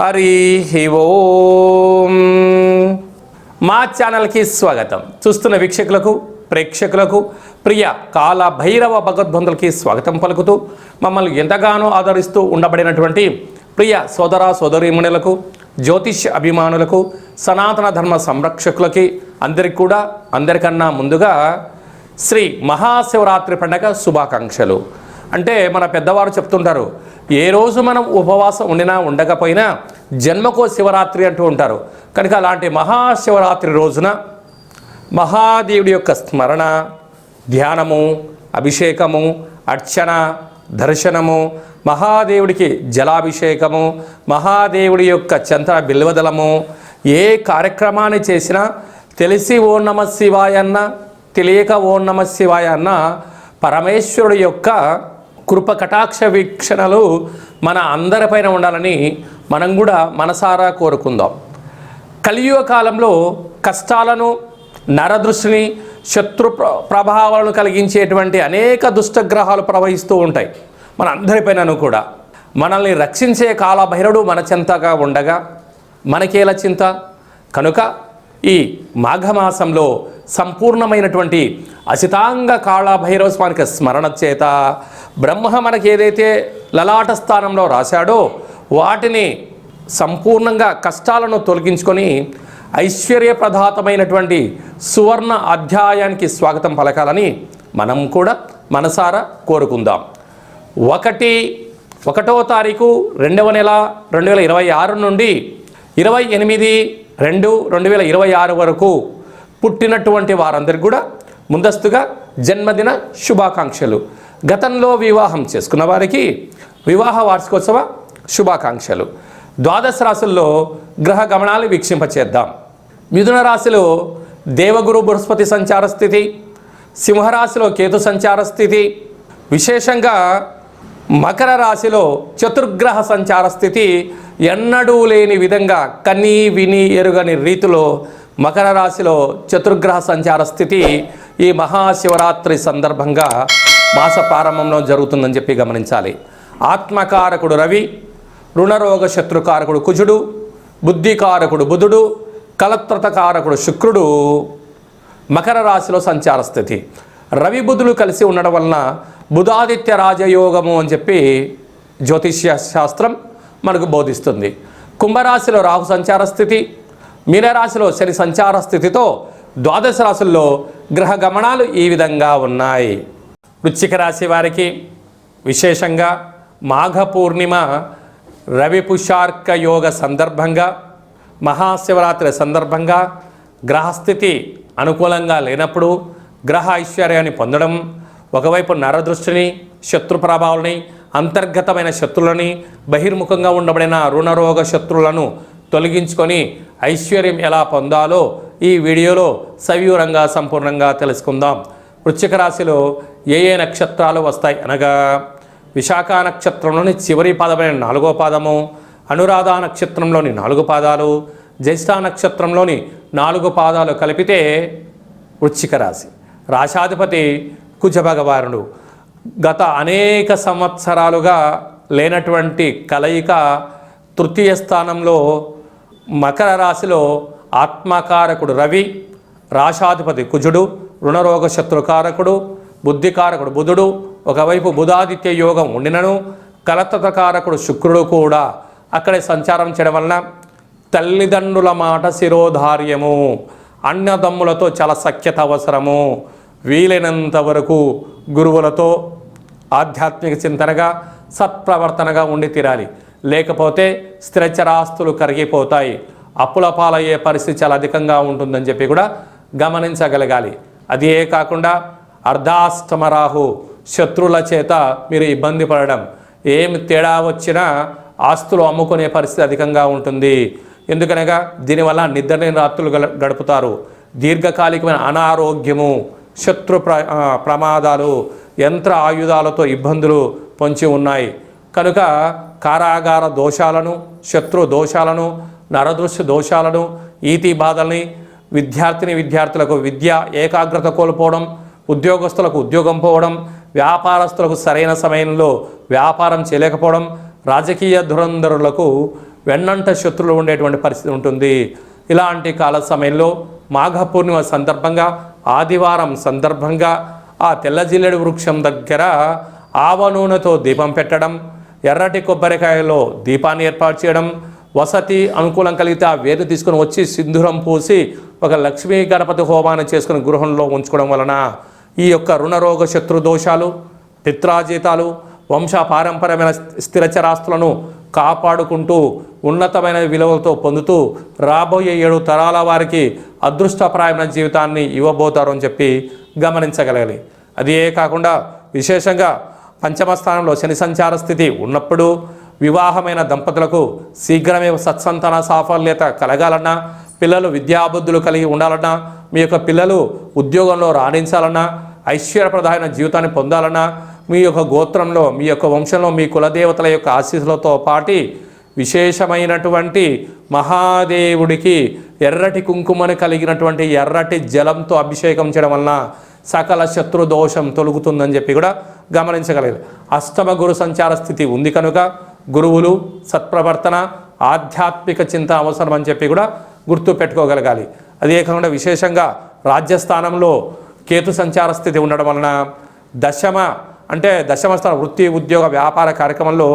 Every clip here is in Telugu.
హరి ఓం. మా ఛానల్కి స్వాగతం. చూస్తున్న వీక్షకులకు ప్రేక్షకులకు ప్రియ కాల భైరవ భగవద్బంధులకి స్వాగతం పలుకుతూ మమ్మల్ని ఎంతగానో ఆదరిస్తూ ఉండబడినటువంటి ప్రియ సోదర సోదరీమణులకు జ్యోతిష్ అభిమానులకు సనాతన ధర్మ సంరక్షకులకి అందరికి కూడా అందరికన్నా ముందుగా శ్రీ మహాశివరాత్రి పండగ శుభాకాంక్షలు. అంటే మన పెద్దవారు చెప్తుంటారు ఏ రోజు మనం ఉపవాసం ఉండినా ఉండకపోయినా జన్మకో శివరాత్రి అంటూ ఉంటారు. కనుక అలాంటి మహాశివరాత్రి రోజున మహాదేవుడి యొక్క స్మరణ ధ్యానము అభిషేకము అర్చన దర్శనము మహాదేవుడికి జలాభిషేకము మహాదేవుడి యొక్క చంద్ర బిల్వదలము ఏ కార్యక్రమాన్ని చేసినా తెలిసి ఓ నమ శివాయన్న తెలియక ఓ నమ శివాయ అన్న పరమేశ్వరుడి యొక్క కృప కటాక్ష వీక్షణలు మన అందరిపైన ఉండాలని మనం కూడా మనసారా కోరుకుందాం. కలియుగ కాలంలో కష్టాలను నరదృష్టిని శత్రు ప్ర- ప్రభావాలను కలిగించేటువంటి అనేక దుష్టగ్రహాలు ప్రవహిస్తూ ఉంటాయి. మన అందరిపైనను కూడా. మనల్ని రక్షించే కాలభైరవుడు మన చింతగా ఉండగా మనకేలా చింత? కనుక ఈ మాఘమాసంలో సంపూర్ణమైనటువంటి అసితాంగ కాళభైరవ స్వామికి స్మరణ చేత బ్రహ్మ మనకి ఏదైతే లలాట స్థానంలో రాశాడో వాటిని సంపూర్ణంగా కష్టాలను తొలగించుకొని ఐశ్వర్యప్రదాతమైనటువంటి సువర్ణ అధ్యాయానికి స్వాగతం పలకాలని మనం కూడా మనసారా కోరుకుందాం. ఒకటి ఒకటో తారీఖు రెండవ నెల రెండు వేల ఇరవై ఆరు నుండి ఇరవై ఎనిమిది రెండు రెండు వేల ఇరవై ఆరు వరకు పుట్టినటువంటి వారందరికీ కూడా ముందస్తుగా జన్మదిన శుభాకాంక్షలు. గతంలో వివాహం చేసుకున్న వారికి వివాహ వార్షికోత్సవ శుభాకాంక్షలు. ద్వాదశ రాశుల్లో గ్రహ గమనాలు వీక్షింపచేద్దాం. మిథున రాశిలో దేవగురు బృహస్పతి సంచార స్థితి సింహరాశిలో కేతు సంచార స్థితి విశేషంగా మకర రాశిలో చతుర్గ్రహ సంచార స్థితి ఎన్నడూ లేని విధంగా కన్నీ విని ఎరుగని రీతిలో మకర రాశిలో చతుర్గ్రహ సంచార స్థితి ఈ మహాశివరాత్రి సందర్భంగా మాస ప్రారంభంలో జరుగుతుందని చెప్పి గమనించాలి. ఆత్మకారకుడు రవి రుణరోగ శత్రుకారకుడు కుజుడు బుద్ధికారకుడు బుధుడు కలత్రతకారకుడు శుక్రుడు. మకర రాశిలో సంచార స్థితి. రవి బుధులు కలిసి ఉండడం వలన బుధాదిత్య రాజయోగము అని చెప్పి జ్యోతిష్య శాస్త్రం మనకు బోధిస్తుంది. కుంభరాశిలో రాహు సంచార స్థితి మీనరాశిలో శని సంచార స్థితితో ద్వాదశ రాశుల్లో గ్రహ గమనాలు ఈ విధంగా ఉన్నాయి. వృశ్చిక రాశి వారికి విశేషంగా మాఘ పూర్ణిమ రవి పుషార్క యోగ సందర్భంగా మహాశివరాత్రి సందర్భంగా గ్రహస్థితి అనుకూలంగా లేనప్పుడు గ్రహ ఐశ్వర్యాన్ని పొందడం ఒకవైపు నరదృష్టిని శత్రు ప్రభావాలని అంతర్గతమైన శత్రులని బహిర్ముఖంగా ఉండబడిన రుణరోగ శత్రులను తొలగించుకొని ఐశ్వర్యం ఎలా పొందాలో ఈ వీడియోలో సవివరంగా సంపూర్ణంగా తెలుసుకుందాం. వృశ్చిక రాశిలో ఏ ఏ నక్షత్రాలు వస్తాయి అనగా విశాఖ నక్షత్రంలోని చివరి పాదమైన నాలుగో పాదము అనురాధ నక్షత్రంలోని నాలుగు పాదాలు జ్యేష్ఠ నక్షత్రంలోని నాలుగు పాదాలు కలిపితే వృశ్చిక రాశి. రాశాధిపతి కుజభగవానుడు. గత అనేక సంవత్సరాలుగా లేనటువంటి కలయిక తృతీయ స్థానంలో మకర రాశిలో ఆత్మకారకుడు రవి రాశాధిపతి కుజుడు రుణరోగ శత్రుకారకుడు బుద్ధికారకుడు బుధుడు ఒకవైపు బుధాదిత్య యోగం ఉండినను కలతతకారకుడు శుక్రుడు కూడా అక్కడే సంచారం చేయడం వలన తల్లిదండ్రుల మాట శిరోధార్యము అన్నదమ్ములతో చాలా సఖ్యత అవసరము వీలైనంత వరకు గురువులతో ఆధ్యాత్మిక చింతనగా సత్ప్రవర్తనగా ఉండి తీరాలి. లేకపోతే స్థిరచరాస్తులు కరిగిపోతాయి. అప్పుల పాలయ్యే పరిస్థితి చాలా అధికంగా ఉంటుందని చెప్పి కూడా గమనించగలగాలి. అదే కాకుండా అర్ధాస్తమరాహు శత్రువుల చేత మీరు ఇబ్బంది పడడం. ఏమి తేడా వచ్చినా ఆస్తులు అమ్ముకునే పరిస్థితి అధికంగా ఉంటుంది. ఎందుకనగా దీనివల్ల నిద్రలేని రాత్రులు గడుపుతారు. దీర్ఘకాలికమైన అనారోగ్యము శత్రు ప్ర ప్రమాదాలు యంత్ర ఆయుధాలతో ఇబ్బందులు పొంచి ఉన్నాయి. కనుక కారాగార దోషాలను శత్రు దోషాలను నరదృశ్య దోషాలను ఈతి బాధల్ని విద్యార్థిని విద్యార్థులకు విద్య ఏకాగ్రత కోల్పోవడం ఉద్యోగస్తులకు ఉద్యోగం పోవడం వ్యాపారస్తులకు సరైన సమయంలో వ్యాపారం చేయలేకపోవడం రాజకీయ ధురంధరులకు వెన్నంట శత్రులు ఉండేటువంటి పరిస్థితి ఉంటుంది. ఇలాంటి కాల సమయంలో మాఘ పూర్ణిమ సందర్భంగా ఆదివారం సందర్భంగా ఆ తెల్లజిల్లెడు వృక్షం దగ్గర ఆవ నూనెతో దీపం పెట్టడం ఎర్రటి కొబ్బరికాయలో దీపాన్ని ఏర్పాటు చేయడం వసతి అనుకూలం కలిగితే ఆ వేరు తీసుకుని వచ్చి సింధూరం పూసి ఒక లక్ష్మీ గణపతి హోమాన్ని చేసుకుని గృహంలో ఉంచుకోవడం వలన ఈ యొక్క రుణరోగ శత్రు దోషాలు పిత్రాజీతాలు వంశపారంపరమైన స్థిరచరాస్తులను కాపాడుకుంటూ ఉన్నతమైన విలువలతో పొందుతూ రాబోయే ఏడు తరాల వారికి అదృష్టప్రాయమైన జీవితాన్ని ఇవ్వబోతారు అని చెప్పి గమనించగలగాలి. అదే కాకుండా విశేషంగా పంచమ స్థానంలో శని సంచార స్థితి ఉన్నప్పుడు వివాహమైన దంపతులకు శీఘ్రమే సత్సంతాన సాఫల్యత కలగాలన్నా పిల్లలు విద్యాబుద్ధులు కలిగి ఉండాలన్నా మీ యొక్క పిల్లలు ఉద్యోగంలో రాణించాలన్నా ఐశ్వర్యప్రదమైన జీవితాన్ని పొందాలన్నా మీ యొక్క గోత్రంలో మీ యొక్క వంశంలో మీ కులదేవతల యొక్క ఆశీస్సులతో పాటి విశేషమైనటువంటి మహాదేవుడికి ఎర్రటి కుంకుమని కలిగినటువంటి ఎర్రటి జలంతో అభిషేకం చేయడం వలన సకల శత్రు దోషం తొలుగుతుందని చెప్పి కూడా గమనించగలదు అష్టమ గురు సంచార స్థితి ఉంది కనుక గురువులు సత్ప్రవర్తన ఆధ్యాత్మిక చింత అవసరం అని చెప్పి కూడా గుర్తు పెట్టుకోగలగాలి. అదే కాకుండా విశేషంగా రాజ్యస్థానంలో కేతు సంచార స్థితి ఉండడం వలన దశమ అంటే దశమ స్థానం వృత్తి ఉద్యోగ వ్యాపార కార్యక్రమంలో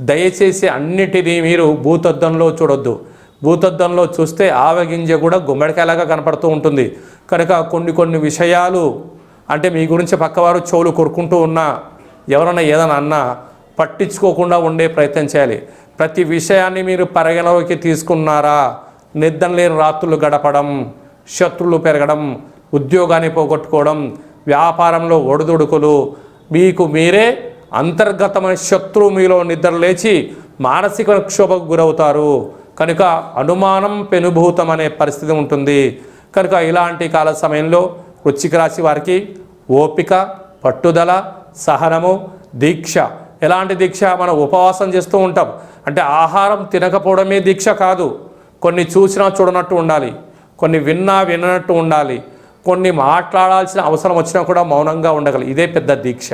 దయచేసి అన్నిటినీ మీరు భూతద్దంలో చూడొద్దు. భూతద్దంలో చూస్తే ఆవగింజ కూడా గుమ్మడికాయలాగా కనపడుతూ ఉంటుంది. కనుక కొన్ని కొన్ని విషయాలు అంటే మీ గురించి పక్కవారు చెవులు కొరుకుంటూ ఉన్నా ఎవరన్నా ఏదైనా అన్నా పట్టించుకోకుండా ఉండే ప్రయత్నం చేయాలి. ప్రతి విషయాన్ని మీరు పరిగణలోకి తీసుకున్నారా? నిద్ర లేని రాత్రులు గడపడం శత్రులు పెరగడం ఉద్యోగాన్ని పోగొట్టుకోవడం వ్యాపారంలో ఒడిదుడుకులు మీకు మీరే అంతర్గతమైన శత్రువు మీలో నిద్ర లేచి మానసిక క్షోభకు గురవుతారు. కనుక అనుమానం పెనుభూతం అనే పరిస్థితి ఉంటుంది. కనుక ఇలాంటి కాల సమయంలో వృశ్చిక రాశి వారికి ఓపిక పట్టుదల సహనము దీక్ష. ఎలాంటి దీక్ష? మనం ఉపవాసం చేస్తూ ఉంటాం. అంటే ఆహారం తినకపోవడమే దీక్ష కాదు. కొన్ని చూసినా చూడనట్టు ఉండాలి కొన్ని విన్నా విననట్టు ఉండాలి కొన్ని మాట్లాడాల్సిన అవసరం వచ్చినా కూడా మౌనంగా ఉండగలి. ఇదే పెద్ద దీక్ష.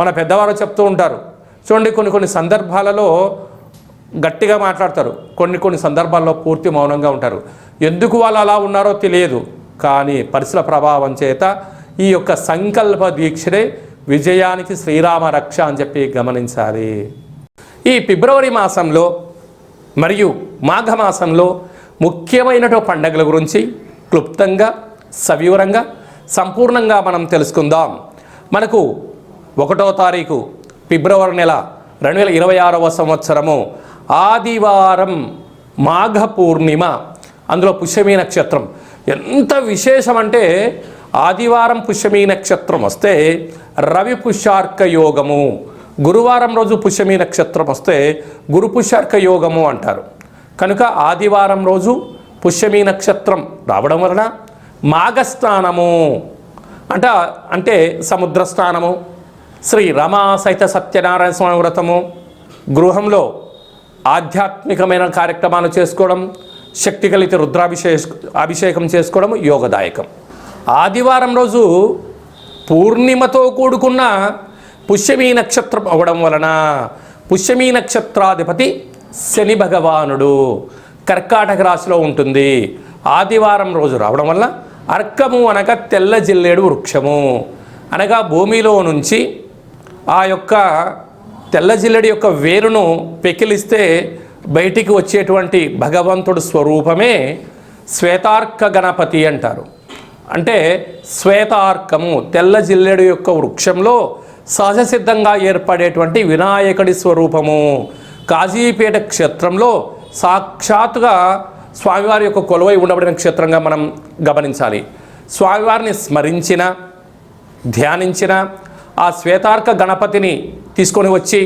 మన పెద్దవారు చెప్తూ ఉంటారు చూడండి కొన్ని కొన్ని సందర్భాలలో గట్టిగా మాట్లాడతారు కొన్ని కొన్ని సందర్భాల్లో పూర్తి మౌనంగా ఉంటారు. ఎందుకు వాళ్ళు అలా ఉన్నారో తెలియదు కానీ పరిసర ప్రభావం చేత ఈ యొక్క సంకల్ప దీక్షనే విజయానికి శ్రీరామ రక్ష అని చెప్పి గమనించాలి. ఈ ఫిబ్రవరి మాసంలో మరియు మాఘ మాసంలో ముఖ్యమైనటువంటి పండగల గురించి క్లుప్తంగా సవివరంగా సంపూర్ణంగా మనం తెలుసుకుందాం. మనకు ఒకటో తారీఖు ఫిబ్రవరి నెల రెండు వేల ఇరవై ఆరవ సంవత్సరము. ఆదివారం మాఘ పూర్ణిమ. అందులో పుష్యమీ నక్షత్రం. ఎంత విశేషం అంటే ఆదివారం పుష్యమీ నక్షత్రం వస్తే రవి పుష్యార్క యోగము. గురువారం రోజు పుష్యమీ నక్షత్రం వస్తే గురు పుష్యార్క యోగము అంటారు. కనుక ఆదివారం రోజు పుష్యమీ నక్షత్రం రావడం వలన మాఘస్నానము అంట అంటే సముద్ర స్నానము శ్రీ రమా సహిత సత్యనారాయణ స్వామి వ్రతము గృహంలో ఆధ్యాత్మికమైన కార్యక్రమాలు చేసుకోవడం శక్తి కలిగితే రుద్రాభిషేక అభిషేకం చేసుకోవడం యోగదాయకం. ఆదివారం రోజు పూర్ణిమతో కూడుకున్న పుష్యమీ నక్షత్రం అవ్వడం వలన పుష్యమీ నక్షత్రాధిపతి శని భగవానుడు కర్కాటక రాశిలో ఉంటుంది. ఆదివారం రోజు రావడం వల్ల అర్కము అనగా తెల్ల జిల్లేడు వృక్షము. అనగా భూమిలో నుంచి ఆ యొక్క తెల్ల జిల్లెడి యొక్క వేరును పెకిలిస్తే బయటికి వచ్చేటువంటి భగవంతుడు స్వరూపమే శ్వేతార్క గణపతి అంటారు. అంటే శ్వేతార్కము తెల్ల జిల్లెడు యొక్క వృక్షంలో సహజసిద్ధంగా ఏర్పడేటువంటి వినాయకుడి స్వరూపము. కాజీపేట క్షేత్రంలో సాక్షాత్తుగా స్వామివారి యొక్క కొలువై ఉండబడిన క్షేత్రంగా మనం గమనించాలి. స్వామివారిని స్మరించిన ధ్యానించిన ఆ శ్వేతార్క గణపతిని తీసుకొని వచ్చి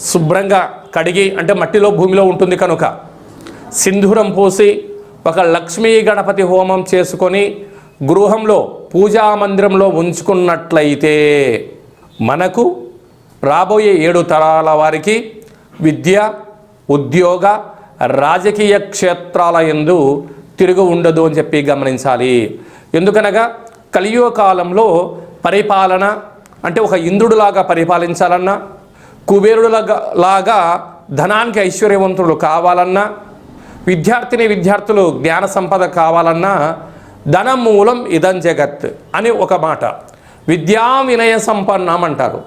శుభ్రంగా కడిగి అంటే మట్టిలో భూమిలో ఉంటుంది కనుక సింధూరం పోసి ఒక లక్ష్మీ గణపతి హోమం చేసుకొని గృహంలో పూజా మందిరంలో ఉంచుకున్నట్లయితే మనకు రాబోయే ఏడు తరాల వారికి విద్య ఉద్యోగ రాజకీయ క్షేత్రాల ఎందు తిరుగు ఉండదు అని చెప్పి గమనించాలి. ఎందుకనగా కలియుగ కాలంలో పరిపాలన అంటే ఒక ఇంద్రుడిలాగా పరిపాలించాలన్నా కుబేరుడులాగా లాగా ధనానికి ఐశ్వర్యవంతులు కావాలన్నా విద్యార్థిని విద్యార్థులు జ్ఞాన సంపద కావాలన్నా ధనం మూలం ఇదం జగత్ అని ఒక మాట. విద్యా వినయ సంపన్నం అంటారు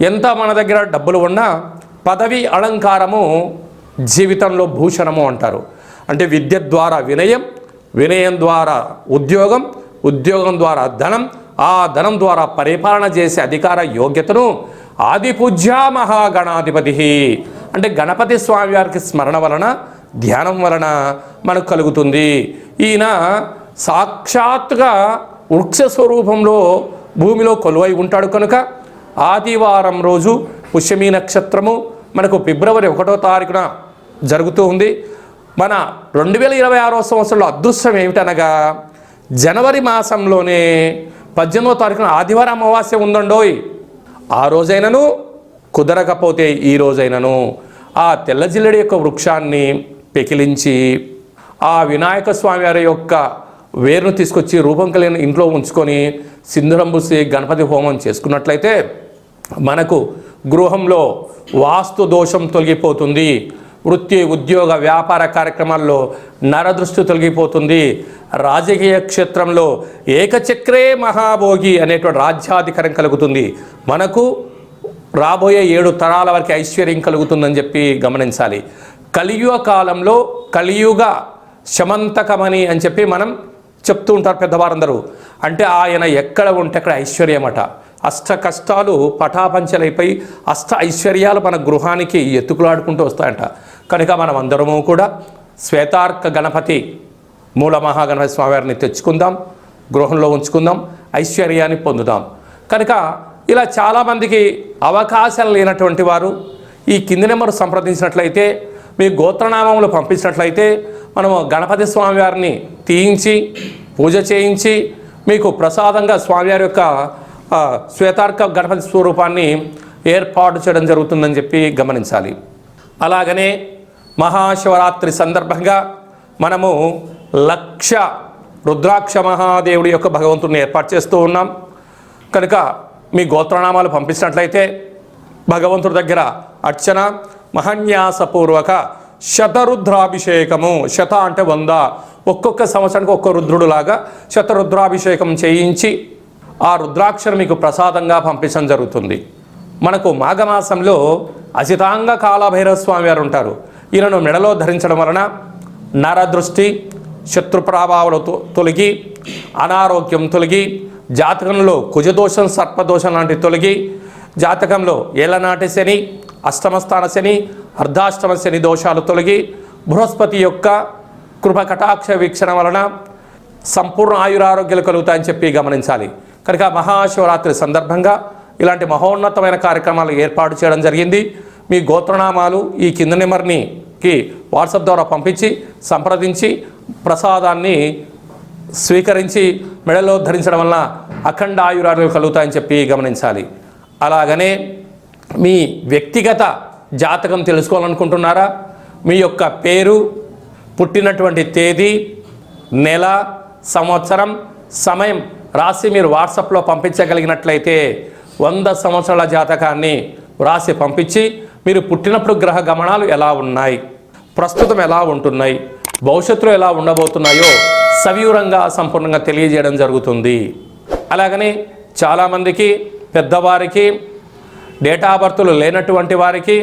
ఎంత మన దగ్గర డబ్బులు ఉన్నా పదవి అలంకారము జీవితంలో భూషణము అంటారు. అంటే విద్య ద్వారా వినయం వినయం ద్వారా ఉద్యోగం ఉద్యోగం ద్వారా ధనం ఆ ధనం ద్వారా పరిపాలన చేసే అధికార యోగ్యతను ఆదిపూజ్య మహాగణాధిపతి. అంటే గణపతి స్వామి వారికి స్మరణ వలన ధ్యానం వలన మనకు కలుగుతుంది. ఈయన సాక్షాత్తుగా వృక్ష స్వరూపంలో భూమిలో కొలువై ఉంటాడు కనుక ఆదివారం రోజు పుష్యమి నక్షత్రము మనకు ఫిబ్రవరి ఒకటో తారీఖున జరుగుతూ ఉంది. మన రెండు వేల ఇరవై ఆరో సంవత్సరంలో అదృష్టం ఏమిటనగా జనవరి మాసంలోనే పద్దెనిమిదో తారీఖున ఆదివారం అమావాస్య ఉందండోయ్. ఆ రోజైనను కుదరకపోతే ఈ రోజైనను ఆ తెల్ల జిల్లడి యొక్క వృక్షాన్ని పెకిలించి ఆ వినాయక స్వామి వారి యొక్క వేరును తీసుకొచ్చి రూపం కలిగిన ఇంట్లో ఉంచుకొని సింధురం పూసి గణపతి హోమం చేసుకున్నట్లయితే మనకు గృహంలో వాస్తు దోషం తొలగిపోతుంది వృత్తి ఉద్యోగ వ్యాపార కార్యక్రమాల్లో నరదృష్టి తొలగిపోతుంది రాజకీయ క్షేత్రంలో ఏకచక్రే మహాభోగి అనేటువంటి రాజ్యాధికారం కలుగుతుంది. మనకు రాబోయే ఏడు తరాల వరకు ఐశ్వర్యం కలుగుతుందని చెప్పి గమనించాలి. కలియుగ కాలంలో కలియుగ శమంతకమని అని చెప్పి మనం చెప్తూ ఉంటారు పెద్దవారందరూ. అంటే ఆయన ఎక్కడ ఉంటే అక్కడ ఐశ్వర్యమట. అష్ట కష్టాలు పటాపంచలైపోయి అష్ట ఐశ్వర్యాలు మన గృహానికి ఎత్తుకులాడుకుంటూ వస్తాయంట. కనుక మనం అందరము కూడా శ్వేతార్క గణపతి మూల మహాగణపతి స్వామివారిని తెచ్చుకుందాం గృహంలో ఉంచుకుందాం ఐశ్వర్యాన్ని పొందుదాం. కనుక ఇలా చాలామందికి అవకాశాలు లేనటువంటి వారు ఈ కింది నెంబర్ సంప్రదించినట్లయితే మీ గోత్రనామములు పంపించినట్లయితే మనము గణపతి స్వామివారిని తీయించి పూజ చేయించి మీకు ప్రసాదంగా స్వామివారి యొక్క శ్వేతార్క గణపతి స్వరూపాన్ని ఏర్పాటు చేయడం జరుగుతుందని చెప్పి గమనించాలి. అలాగనే మహాశివరాత్రి సందర్భంగా మనము లక్ష రుద్రాక్ష మహాదేవుడి యొక్క భగవంతుడిని ఏర్పాటు చేస్తూ ఉన్నాం. కనుక మీ గోత్రనామాలు పంపించినట్లయితే భగవంతుడి దగ్గర అర్చన మహన్యాసపూర్వక శతరుద్రాభిషేకము శత అంటే వంద ఒక్కొక్క సంవత్సరానికి ఒక్క రుద్రుడులాగా శతరుద్రాభిషేకం చేయించి ఆ రుద్రాక్షను మీకు ప్రసాదంగా పంపించడం జరుగుతుంది. మనకు మాఘమాసంలో అజితాంగ కాలభైరవ స్వామి వారు ఉంటారు. ఈయనను మెడలో ధరించడం వలన నరదృష్టి శత్రు ప్రభావాలు తొలగి అనారోగ్యం తొలగి జాతకంలో కుజదోషం సర్పదోషం లాంటి తొలగి జాతకంలో ఏలనాటి శని అష్టమస్థాన శని అర్ధాష్టమ శని దోషాలు తొలగి బృహస్పతి యొక్క కృప కటాక్ష వీక్షణ వలన సంపూర్ణ ఆయురారోగ్యాలు కలుగుతాయని చెప్పి గమనించాలి. కనుక మహాశివరాత్రి సందర్భంగా ఇలాంటి మహోన్నతమైన కార్యక్రమాలు ఏర్పాటు చేయడం జరిగింది. మీ గోత్రనామాలు ఈ కింద నెంబర్నికి వాట్సాప్ ద్వారా పంపించి సంప్రదించి ప్రసాదాన్ని స్వీకరించి మెడలో ధరించడం వలన అఖండ ఆయురాలు కలుగుతాయని చెప్పి గమనించాలి. అలాగనే మీ వ్యక్తిగత జాతకం తెలుసుకోవాలనుకుంటున్నారా? మీ యొక్క పేరు పుట్టినటువంటి తేదీ నెల సంవత్సరం సమయం రాసి మీరు వాట్సాప్లో పంపించగలిగినట్లయితే వంద సంవత్సరాల జాతకాన్ని వ్రాసి పంపించి మీరు పుట్టినప్పుడు గ్రహ గమనాలు ఎలా ఉన్నాయి? ప్రస్తుతం ఎలా ఉంటున్నాయి? భవిష్యత్తులో ఎలా ఉండబోతున్నాయో సవివరంగా సంపూర్ణంగా తెలియజేయడం జరుగుతుంది. అలాగని చాలామందికి పెద్దవారికి డేటా బర్తులు లేనటువంటి వారికి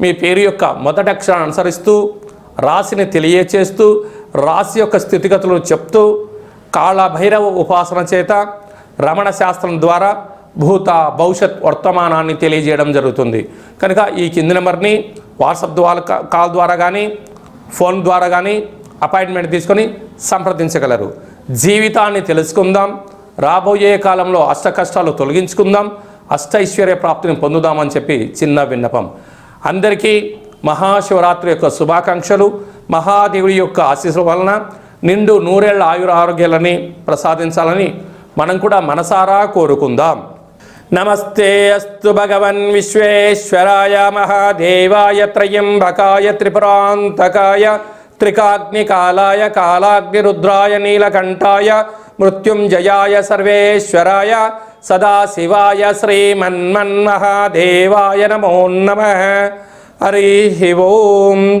మీ పేరు యొక్క మొదటి అక్షరాన్ని అనుసరిస్తూ రాశిని తెలియచేస్తూ రాశి యొక్క స్థితిగతులను చెప్తూ కాళభైరవ ఉపాసన చేత రమణ శాస్త్రం ద్వారా భూత భవిష్యత్ వర్తమానాన్ని తెలియజేయడం జరుగుతుంది. కనుక ఈ కింది నెంబర్ని వాట్సాప్ ద్వారా కాల్ ద్వారా కానీ ఫోన్ ద్వారా కానీ అపాయింట్మెంట్ తీసుకొని సంప్రదించగలరు. జీవితాన్ని తెలుసుకుందాం. రాబోయే కాలంలో అష్ట కష్టాలు తొలగించుకుందాం. అష్ట ఐశ్వర్య ప్రాప్తిని పొందుదామని చెప్పి చిన్న విన్నపం. అందరికీ మహాశివరాత్రి యొక్క శుభాకాంక్షలు. మహాదేవుడి యొక్క ఆశీస్సుల వలన నిండు నూరేళ్ళ ఆయుర ఆరోగ్యాలని ప్రసాదించాలని మనం కూడా మనసారా కోరుకుందాం. నమస్తే అస్తు భగవన్ విశ్వేశ్వరాయ మహాదేవాయ త్రయంబకాయ త్రిపురాంతకాయ త్రికాగ్నికాలాయ కాలాగ్నిరుద్రాయ నీలకంఠాయ మృత్యుంజయాయ సర్వేశ్వరాయ సదాశివాయ శ్రీమన్మన్మహాదేవాయ నమో నమ. హరి ఓం.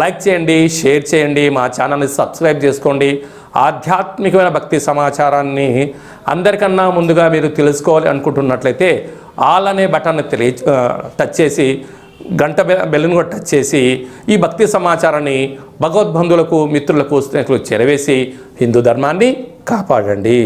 లైక్ చేయండి షేర్ చేయండి మా ఛానల్ని సబ్స్క్రైబ్ చేసుకోండి. ఆధ్యాత్మికమైన భక్తి సమాచారాన్ని అందరికన్నా ముందుగా మీరు తెలుసుకోవాలి అనుకుంటున్నట్లయితే ఆల్ అనే బటన్ని తెలియ టచ్ చేసి గంట బె బెల్లును కూడా టచ్ చేసి ఈ భక్తి సమాచారాన్ని భగవద్బంధువులకు మిత్రులకు స్నేహితులకు చేరవేసి హిందూ ధర్మాన్ని కాపాడండి.